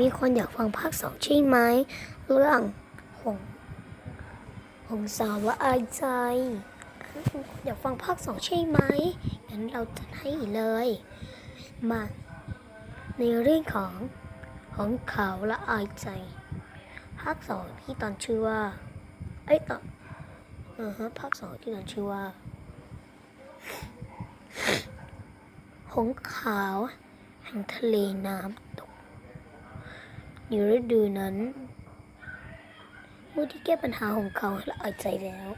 มีคนอยากฟังภาคสองใช่ไหม เรื่องหงหงสาวละอายใจอยากฟังภาคสองใช่ไหมงั้นเราจะให้เลย มา ในเรื่องของของเขาละอายใจ ภาคสองที่ตอนชื่อว่าเอ้ยตอนอ่าฮะภาคสองที่ตอนชื่อว่าหงขาวแห่งทะเลน้ำ ในฤดูนั้นเมื่อที่แก้ปัญหาของเขาละอายใจแล้ว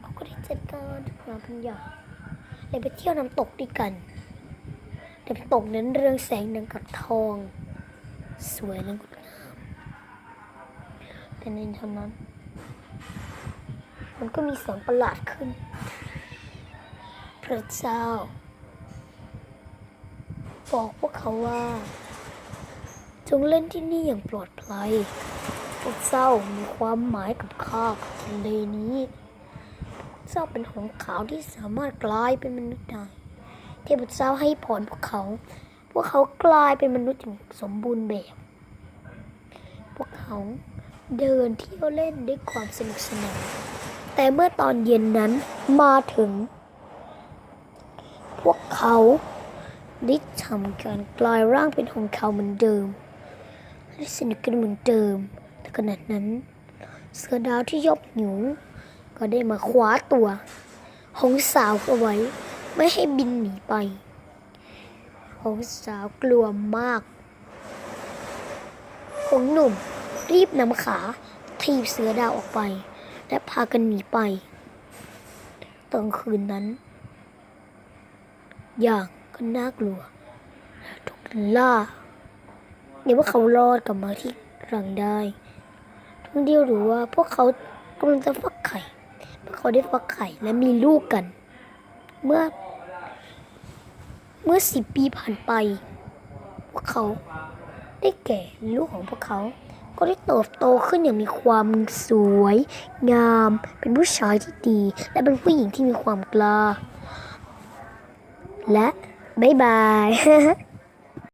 เขาก็ได้จัดการทุกงานทุกอย่างเลยไปเที่ยวน้ำตกด้วยกันน้ำตกนั้นเรืองแสงดังกับทอง สวยและงดงามแต่ในท่านั้น มันก็มีเสียงประหลาดขึ้น พระเจ้า บอกพวกเขาว่า จงเล่นที่นี่อย่างปลอดภัยพวกเจ้ามีความหมายกับข้าทะเลนี้เจ้าเป็นหงส์ขาวที่สามารถกลายเป็นมนุษย์ได้ เทพเจ้าให้พรพวกเขา พวกเขากลายเป็นมนุษย์อย่างสมบูรณ์แบบ พวกเขาเดินเที่ยวเล่นด้วยความสนุกสนาน แต่เมื่อตอนเย็นนั้นมาถึง พวกเขาได้ทำการกลายร่างเป็นของเขาเหมือนเดิม ได้สนิทกันเหมือนเดิมแต่ขณะนั้น เสือดาวที่ยอบหิว ก็ได้มาคว้าตัวหงสาวเอาไว้ ไม่ให้บินหนีไปหงสาวกลัวมากหงหนุ่มรีบนำขาทีบเสือดาวออกไป และพากันหนีไปตอนคืนนั้น อย่างก็น่ากลัวและถูกล่า เดี๋ยวว่าเขารอดกลับมาที่รังได้ทั้งเดียวรู้ว่าพวกเขากำลังจะฟักไข่ พวกเขาได้ฟักไข่และมีลูกกัน เมื่อ เมื่อสิบปีผ่านไป พวกเขาได้แก่ลูกของพวกเขา ก็ได้เติบโตขึ้นอย่างมีความสวย งาม เป็นผู้ชายที่ดี และเป็นผู้หญิงที่มีความกล้า และ บ๊ายบาย